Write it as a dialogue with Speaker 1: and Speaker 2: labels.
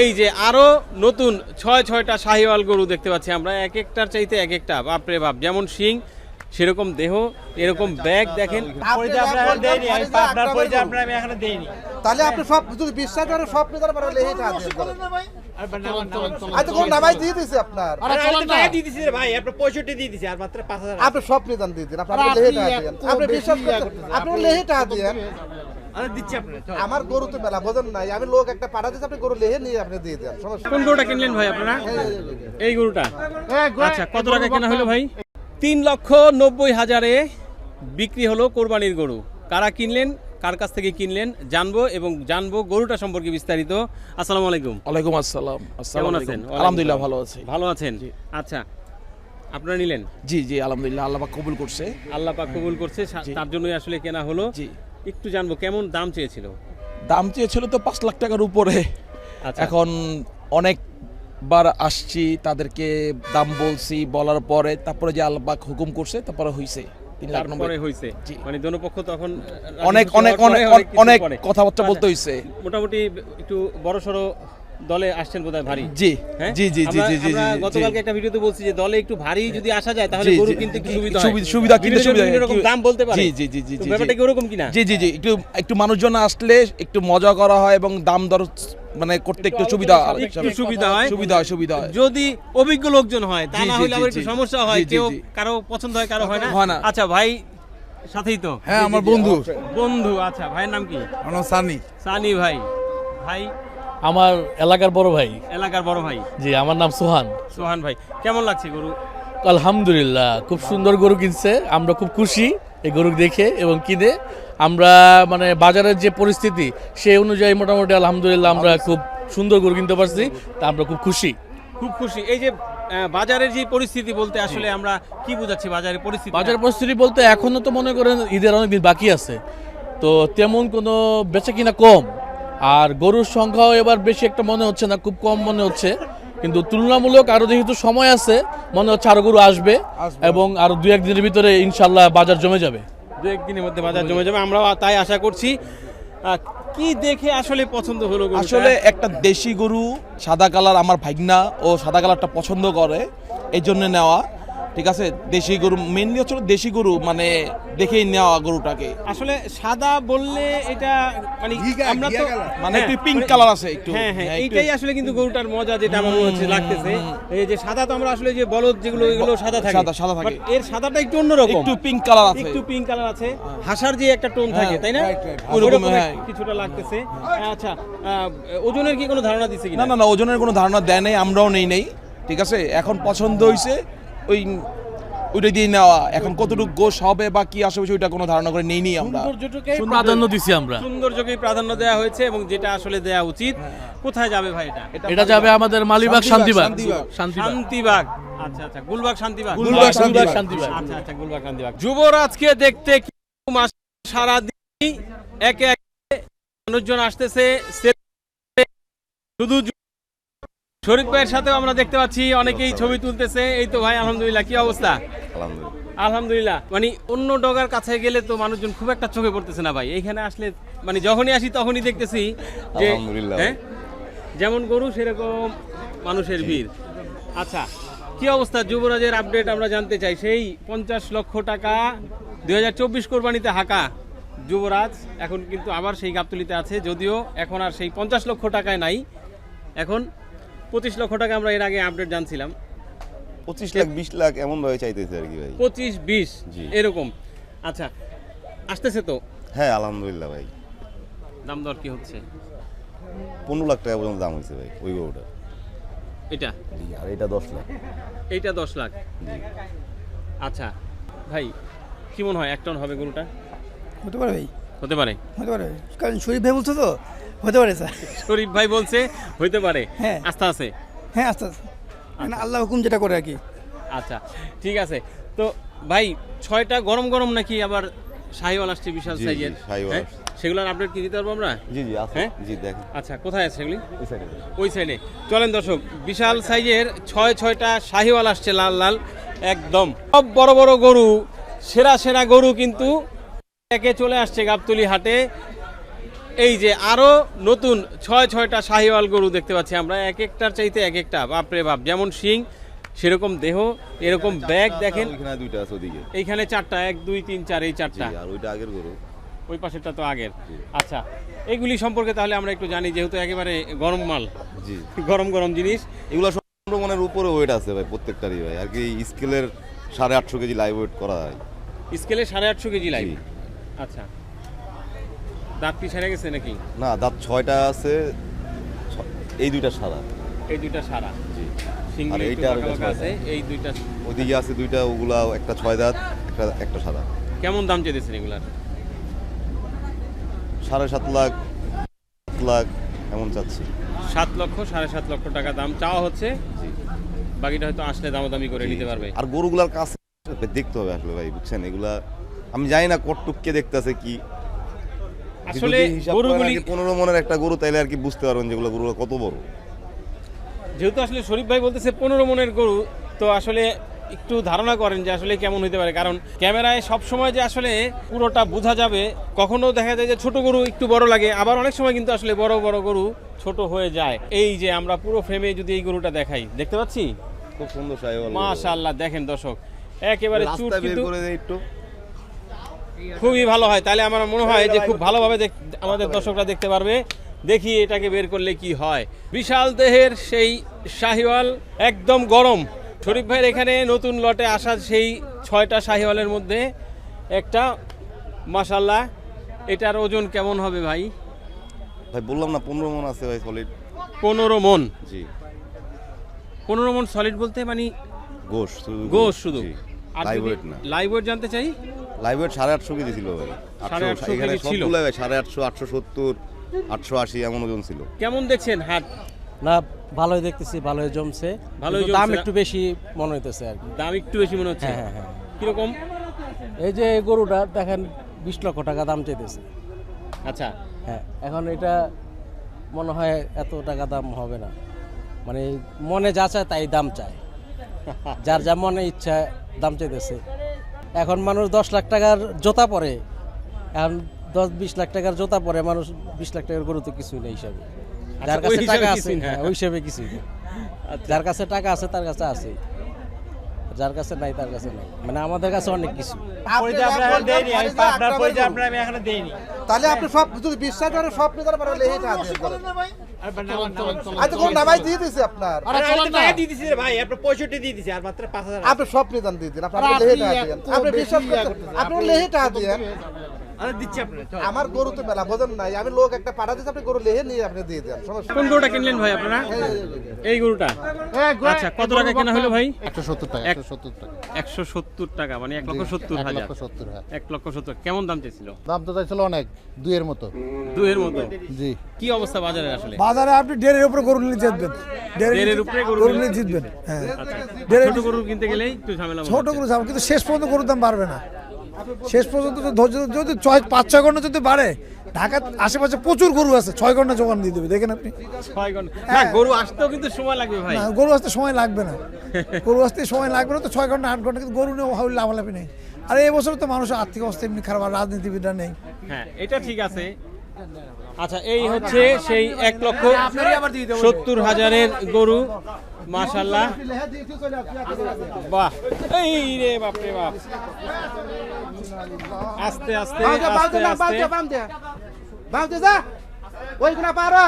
Speaker 1: এই যে আরও নতুন ছয় ছয়টা শাহিওয়াল গরু দেখতে পাচ্ছি আমরা। এক একটার চাইতে এক একটা বাপরে বাপ। যেমন শিং সেরকম দেহ এরকম ব্যাগ দেখেন।
Speaker 2: তাহলে আপনি সব যদি বিশ্বাস করেন সব নিতে পারেন লেহে আপনি সব নিদান দিয়ে দিন আপনি লেহে টাকা দেন। আপনি বিশ্বাস আপনি লেহে টাকা দেন। আমার গরু তো মেলা বোঝেন নাই আমি লোক একটা পাঠা দিচ্ছি আপনি গরু লেহে নিয়ে আপনি দিয়ে দেন
Speaker 1: কোন গরুটা কিনলেন ভাই আপনারা? এই গরুটা? আচ্ছা কত টাকা কেনা হলো ভাই? তিন লক্ষ নব্বই হাজারে বিক্রি হলো কোরবানির গরু। কারা কিনলেন কার কাছ থেকে কিনলেন জানব এবং জানব গরুটা সম্পর্কে বিস্তারিত। আসসালামু আলাইকুম।
Speaker 3: ওয়ালাইকুম আসসালাম।
Speaker 1: কেমন আছেন?
Speaker 3: আলহামদুলিল্লাহ ভালো আছি।
Speaker 1: ভালো আছেন? আচ্ছা আপনারা নিলেন?
Speaker 3: জি জি আলহামদুলিল্লাহ আল্লাহ পাক কবুল করছে।
Speaker 1: আল্লাহ পাক কবুল করছে তার জন্যই আসলে কেনা হলো।
Speaker 3: জি।
Speaker 1: একটু জানব কেমন দাম চেয়েছিল?
Speaker 3: দাম চেয়েছিল তো পাঁচ লাখ টাকার উপরে।
Speaker 1: এখন
Speaker 3: এখন অনেকবার আসছি তাদেরকে দাম বলছি বলার পরে তারপরে যে আলবাক হুকুম করছে তারপরে হইছে। তিন লাখ নব্বই হইছে।
Speaker 1: মানে দোনোপক্ষ তখন
Speaker 3: অনেক অনেক অনেক অনেক কথাবার্তা
Speaker 1: আচ্ছা,
Speaker 3: বলতে হইছে।
Speaker 1: মোটামুটি একটু বড় সড়ো দলে আসছেন বোধহয় ভারী।
Speaker 3: জি
Speaker 1: হ্যাঁ?
Speaker 3: জি জি জি জি জি
Speaker 1: গতকালকে একটা ভিডিওতে বলছি যে দলে একটু ভারী যদি আসা যায় তাহলে গরু
Speaker 3: জি,
Speaker 1: কিনতে একটু সুবিধা
Speaker 3: সুবিধা- সুবিধা কিনতে সুবিধা
Speaker 1: বিভিন্ন রকম
Speaker 3: কি-
Speaker 1: দাম বলতে পারে।
Speaker 3: জি, জি, জি, জি,
Speaker 1: ব্যাপারটা কি ওরকম কিনা?
Speaker 3: জি জি জি একটু একটু মানুষজন আসলে একটু মজা করা হয় এবং দাম দর মানে করতে একটু সুবিধা
Speaker 1: একটু সুবিধা হয়।
Speaker 3: সুবিধা হয় সুবিধা হয়।
Speaker 1: যদি অভিজ্ঞ লোকজন হয় তা না হলে আবার একটু সমস্যা হয়। কেউ কারও পছন্দ হয় কারও হয় না।
Speaker 3: হয় না।
Speaker 1: আচ্ছা ভাই সাথেই তো।
Speaker 4: হ্যাঁ আমার বন্ধু।
Speaker 1: বন্ধু আচ্ছা ভাইয়ের নাম কি?
Speaker 4: আমার সানি।
Speaker 1: সানি ভাই। ভাই
Speaker 5: আমার এলাকার বড় ভাই।
Speaker 1: এলাকার বড় ভাই।
Speaker 5: জি আমার নাম সোহান।
Speaker 1: সোহান ভাই কেমন লাগছে গরু?
Speaker 5: আলহামদুলিল্লাহ খুব সুন্দর গরু কিনছে। আমরা খুব খুশি এই গরু দেখে এবং কিনে। আমরা মানে বাজারের যে পরিস্থিতি সেই অনুযায়ী মোটামুটি আলহামদুলিল্লাহ আমরা খুব সুন্দর গরু কিনতে পারছি। তা আমরা খুব খুশি।
Speaker 1: খুব খুশি। এই যে বাজারের যে পরিস্থিতি বলতে আসলে আমরা কি বুঝাচ্ছি বাজারের পরিস্থিতি?
Speaker 5: বাজার পরিস্থিতি বলতে এখনও তো মনে করেন ঈদের অনেক দিন বাকি আছে। তো তেমন কোনো বেচা কিনা কম। আর গরুর সংখ্যাও এবার বেশি একটা মনে হচ্ছে না খুব কম মনে হচ্ছে। কিন্তু তুলনামূলক আরও যেহেতু সময় আছে মনে হচ্ছে আরও গরু আসবে এবং আরও দু একদিনের ভিতরে ইনশাল্লাহ বাজার জমে যাবে।
Speaker 1: দু একদিনের মধ্যে বাজার জমে যাবে আমরাও তাই আশা করছি। কি দেখে আসলে পছন্দ হলো
Speaker 3: আসলে একটা দেশি গরু সাদা কালার আমার ভাগনা ও সাদা কালারটা পছন্দ করে এই জন্য নেওয়া। ঠিক আছে? দেশি গরু মেনলি হচ্ছে দেশি গরু মানে দেখেই নেওয়া গরুটাকে।
Speaker 1: আসলে সাদা বললে এটা মানে আমরা তো
Speaker 3: মানে একটু
Speaker 1: হ্যাঁ,
Speaker 3: পিঙ্ক
Speaker 1: মানে-
Speaker 3: কালার আছে একটু।
Speaker 1: হ্যাঁ হ্যাঁ
Speaker 3: হ্যাঁ,
Speaker 1: এইটাই আসলে কিন্তু গরুটার মজা যেটা আমার মনে হচ্ছে লাগতেছে। এই যে সাদা তো আমরা আসলে যে বলদ যেগুলো এগুলো সাদা থাকে।
Speaker 3: সাদা- সাদা থাকে।
Speaker 1: এর সাদাটা একটু অন্যরকম।
Speaker 3: একটু পিঙ্ক কালার আছে।
Speaker 1: একটু পিঙ্ক কালার আছে। হাসার যে একটা টোন থাকে
Speaker 3: হ্যাঁ,
Speaker 1: তাই না.
Speaker 3: ওরকম, হ্যাঁ।
Speaker 1: কিছুটা লাগতেছে। আচ্ছা আহ, ওজনের কি কোনো ধারণা দিছে
Speaker 3: কি
Speaker 1: না
Speaker 3: না না ওজনের কোনো ধারণা দেয় নেই আমরাও নেই নেই ঠিক আছে? এখন পছন্দ হয়েছে ওই ওইটা দিয়ে নেওয়া। এখন কতটুকু গোশ হবে বা কি আসবে ওইটা কোনো ধারণা করে নেই নি আমরা
Speaker 5: প্রাধান্য দিছি আমরা।
Speaker 1: সৌন্দর্যকেই প্রাধান্য দেওয়া হয়েছে এবং যেটা আসলে দেওয়া উচিত কোথায় যাবে ভাই এটা?
Speaker 5: এটা যাবে আমাদের মালিবাগ শান্তিবাগ
Speaker 3: শান্তিবাগ,
Speaker 1: আচ্ছা আচ্ছা গুলবাগ শান্তিবাগ।
Speaker 3: গুলবাগ শান্তিবাগ।
Speaker 5: শান্তিবাগ।
Speaker 1: আচ্ছা আচ্ছা গুলবাগ শান্তিবাগ। যুবরাজকে দেখতে মাস সারা দিন একে একে মানুষজন আসতেছে শুধু শরীফ ভাইয়ের সাথেও আমরা দেখতে পাচ্ছি অনেকেই ছবি তুলতেছে। এই তো ভাই আলহামদুলিল্লাহ কি অবস্থা? আলহামদুলিল্লাহ। মানে অন্য ডগার কাছে গেলে তো মানুষজন খুব একটা চোখে পড়তেছে না ভাই। এইখানে আসলে মানে যখনই আসি তখনই দেখতেছি যে হ্যাঁ? যেমন গরু সেরকম মানুষের ভিড়। আচ্ছা কি অবস্থা? যুবরাজের আপডেট আমরা জানতে চাই। সেই পঞ্চাশ লক্ষ টাকা দুই হাজার চব্বিশ কোরবানিতে হাঁকা যুবরাজ। এখন কিন্তু আবার সেই গাবতলিতে আছে যদিও এখন আর সেই পঞ্চাশ লক্ষ টাকায় নাই। এখন পঁচিশ লক্ষ টাকা আমরা এর আগে আপডেট জানছিলাম।
Speaker 6: পঁচিশ লাখ বিশ লাখ এমন ভাবে চাইতেছে আর কি ভাই।
Speaker 1: পঁচিশ বিশ
Speaker 6: জি।
Speaker 1: এরকম। আচ্ছা আসতেছে তো?
Speaker 6: হ্যাঁ আলহামদুলিল্লাহ ভাই।
Speaker 1: দাম দর কি হচ্ছে?
Speaker 6: পনেরো লাখ টাকা পর্যন্ত দাম হয়েছে ভাই ওই গরুটা।
Speaker 1: এটা?
Speaker 6: জি আর এটা দশ লাখ।
Speaker 1: এইটা দশ লাখ?
Speaker 6: জি।
Speaker 1: আচ্ছা ভাই কি মনে হয় এক টন হবে গরুটা?
Speaker 4: হতে পারে ভাই।
Speaker 1: হতে পারে।
Speaker 4: হতে পারে। কারণ শরীফ ভাই বলছো তো হতে পারে স্যার।
Speaker 1: শরীফ ভাই বলছে হইতে পারে।
Speaker 4: হ্যাঁ।
Speaker 1: আস্থা আছে?
Speaker 4: হ্যাঁ আস্তে আস্তে মানে আল্লাহ হুকুম যেটা করে আর কি।
Speaker 1: আচ্ছা ঠিক আছে। তো ভাই ছয়টা গরম গরম নাকি আবার শাহিওয়াল আসছে বিশাল সাইজের হ্যাঁ? সেগুলোর আপডেট কি দিতে পারব আমরা?
Speaker 6: জি জি আছে।
Speaker 1: হ্যাঁ?
Speaker 6: জি দেখেন।
Speaker 1: আচ্ছা কোথায় আছে সেগুলি
Speaker 6: ওই সাইডে
Speaker 1: ওই সাইডে চলেন দর্শক বিশাল সাইজের ছয় ছয়টা শাহিওয়াল আসছে লাল লাল একদম। সব বড় বড় গরু সেরা সেরা গরু কিন্তু একে চলে আসছে গাবতলি হাটে। এই যে আরও নতুন ছয় ছয়টা শাহিওয়াল গরু দেখতে পাচ্ছি আমরা। এক একটার চাইতে এক একটা বাপরে বাপ। যেমন শিং সেরকম দেহ এরকম ব্যাগ দেখেন।
Speaker 6: দুইটা আছে ওদিকে।
Speaker 1: এইখানে চারটা এক দুই তিন চার এই চারটা।
Speaker 6: আর ওইটা আগের গরু।
Speaker 1: ওই পাশেরটা তো আগের। আচ্ছা এগুলি সম্পর্কে তাহলে আমরা একটু জানি যেহেতু একেবারে গরম মাল।
Speaker 6: জি।
Speaker 1: গরম গরম জিনিস।
Speaker 6: এগুলো পনেরো মনের উপরে ওয়েট আছে ভাই প্রত্যেকটারই ভাই। আর কি স্কেলের সাড়ে আটশো কেজি লাইভ ওয়েট করা হয়।
Speaker 1: স্কেলে সাড়ে আটশো কেজি লাইভ। আচ্ছা। দাঁত কি ছেড়ে গেছে নাকি?
Speaker 6: না দাঁত ছয়টা আছে এই দুইটা সাদা।
Speaker 1: এই দুইটা সারা
Speaker 6: জি। আর এইটা
Speaker 1: আছে এই দুইটা
Speaker 6: ওদিকে আছে দুইটা ওগুলা একটা ছয় দাঁত একটা একটা সাদা।
Speaker 1: কেমন দাম চেয়েছেন এগুলার?
Speaker 6: সাড়ে সাত লাখ সাত লাখ এমন চাচ্ছি।
Speaker 1: সাত লক্ষ সাড়ে সাত লক্ষ টাকা দাম। চাওয়া হচ্ছে বাকিটা হয়তো আসলে দামাদামি করে নিতে পারবে।
Speaker 6: আর গরুগুলার কাছে দেখতে হবে আসলে ভাই বুঝছেন? এগুলা আমি জানি না কটটুককে দেখতেছে কি।
Speaker 1: আসলে গরুগুলি
Speaker 6: পনেরো মনের একটা গরু তাইলে আর কি বুঝতে পারবেন যেগুলো গরুগুলো কত বড়।
Speaker 1: যেহেতু আসলে শরীফ ভাই বলতেছে পনেরো মনের গরু তো আসলে একটু ধারণা করেন যে আসলে কেমন হতে পারে। কারণ ক্যামেরায় সব সময় যে আসলে পুরোটা বোঝা যাবে কখনো দেখা যায় যে ছোট গরু একটু বড় লাগে আবার অনেক সময় কিন্তু আসলে বড় বড় গরু ছোট হয়ে যায়। এই যে আমরা পুরো ফ্রেমে যদি এই গরুটা দেখাই দেখতে পাচ্ছি?
Speaker 6: খুব সুন্দর
Speaker 1: মাশাআল্লাহ দেখেন দর্শক একেবারে চুট কিন্তু
Speaker 6: একটু।
Speaker 1: খুবই ভালো হয়। তাহলে আমার মনে হয় যে খুব ভালোভাবে আমাদের দর্শকরা দেখতে পারবে। দেখি এটাকে বের করলে কি হয়। বিশাল দেহের সেই শাহিওয়াল একদম গরম। শরীফ ভাইয়ের এখানে নতুন লটে আসা সেই ছয়টা শাহিওয়ালের মধ্যে একটা। মাসাল্লাহ এটার ওজন কেমন হবে ভাই?
Speaker 6: ভাই বললাম না পনেরো মন আছে ভাই সলিড
Speaker 1: পনেরো মন?
Speaker 6: জি।
Speaker 1: পনেরো মন সলিড বলতে মানে
Speaker 6: গোশ শুধু।
Speaker 1: গোশ শুধু?
Speaker 6: লাইভ ওয়েট না।
Speaker 1: লাইভ ওয়েট জানতে চাই?
Speaker 6: লাইভ ওয়েট সাড়ে আটশো কেজি ছিল ভাই।
Speaker 1: সাড়ে
Speaker 6: আটশো এখানে
Speaker 1: ছিল।
Speaker 6: সবগুলো সাড়ে আটশো আটশো সত্তর আটশো আশি এমন ওজন ছিল।
Speaker 1: কেমন দেখছেন হাট?
Speaker 7: না ভালোই দেখতেছি ভালোই জমছে।
Speaker 1: ভালোই
Speaker 7: দাম একটু বেশি মনে হইতেছে আর কি।
Speaker 1: দাম একটু বেশি মনে হচ্ছে?
Speaker 7: হ্যাঁ, হ্যাঁ, হ্যাঁ।
Speaker 1: কীরকম?
Speaker 7: এই যে এই গরুটা দেখেন বিশ লক্ষ টাকা দাম চাইতেছে।
Speaker 1: আচ্ছা।
Speaker 7: হ্যাঁ এখন এটা মনে হয় এত টাকা দাম হবে না। মানে মনে যা চায় তাই দাম চায়। যার যা মনে ইচ্ছা দাম চাইতেছে। এখন মানুষ দশ লাখ টাকার জোতা পরে। এখন দশ বিশ লাখ টাকার জোতা পরে মানুষ বিশ লাখ টাকার গরু তো কিছুই নেই হিসাবে। যার
Speaker 1: আচ্ছা,
Speaker 7: কাছে টাকা আছে হ্যাঁ, ওই হিসাবে কিছুই নেই। যার কাছে টাকা আছে তার কাছে আছে। যার কাছে নাই তার কাছে নাই। মানে আমাদের কাছে অনেক কিছু।
Speaker 8: পয়সা আপনার এখন দেয়নি আমি আপনার পয়সা আপনার আমি এখনও দেইনি।
Speaker 2: তাহলে আপনি সব যদি বিশ্বাস করেন সব নেতার লেহে কাজ করেন কোন নামাই দিয়ে আপনার।
Speaker 8: আরে দিয়ে রে ভাই আপনার পঁয়ষট্টি দিয়ে দিছি আর মাত্র পাঁচ হাজার।
Speaker 2: আপনি সব নিদান দিয়ে দিন আপনি লেহে টাকা দিয়েন আপনি বিশ্বাস করেন আপনি লেহে টাকা আমার গরু তো মেলা বোঝেন নাই আমি লোক একটা পাঠা দিচ্ছি আপনি গরু লেহে নিয়ে আপনি দিয়ে দেন
Speaker 1: কোন গরুটা কিনলেন ভাই আপনারা? এই গরুটা? আচ্ছা কত টাকা কেনা হলো ভাই?
Speaker 9: একশো সত্তর টাকা একশো সত্তর টাকা।
Speaker 1: একশো সত্তর টাকা মানে এক লক্ষ সত্তর হাজার।
Speaker 9: সত্তর
Speaker 1: এক লক্ষ সত্তর। কেমন দাম চেয়েছিল
Speaker 9: দাম তো চাইছিল অনেক দুইয়ের মতো।
Speaker 1: দুয়ের মতো?
Speaker 9: জি।
Speaker 1: কি অবস্থা বাজারে আসলে?
Speaker 4: বাজারে আপনি ডেরের উপরে গরু নিয়ে জিতবেন।
Speaker 1: দেড়ের উপরে গরু
Speaker 4: নিয়ে জিতবেন হ্যাঁ।
Speaker 1: আচ্ছা
Speaker 4: দেড়ের-
Speaker 1: ছোট গরু কিনতে গেলেই একটু ঝামেলা
Speaker 4: ছোট গরু যাব কিন্তু শেষ পর্যন্ত গরুর দাম বাড়বে না। শেষ পর্যন্ত ধৈর্য যদি ছয় পাঁচ ছয় ঘণ্টা যদি বাড়ে ঢাকার আশেপাশে প্রচুর গরু আছে ছয় ঘণ্টা যোগান দিয়ে দেবে দেখেন আপনি।
Speaker 1: না গরু আসতেও কিন্তু সময় লাগবে ভাই।
Speaker 4: না গরু আসতে সময় লাগবে না। গরু আসতে সময় লাগবে না তো ছয় ঘণ্টা আট ঘণ্টা কিন্তু গরু নিয়ে লাভালাভি নেই। আর এই বছর তো মানুষের আর্থিক অবস্থা এমনি খারাপ আর রাজনীতিবিদরা নেই।
Speaker 1: হ্যাঁ এটা ঠিক আছে। আচ্ছা এই হচ্ছে সেই এক লক্ষ সত্তর হাজারের গরু। মাশাল্লাহ বাহ। এই রে বাপ রে বাপ। আস্তে আস্তে আস্তে আস্তে।
Speaker 2: বাউদে বাউদে বাউদে যা। ওইগুলা পারো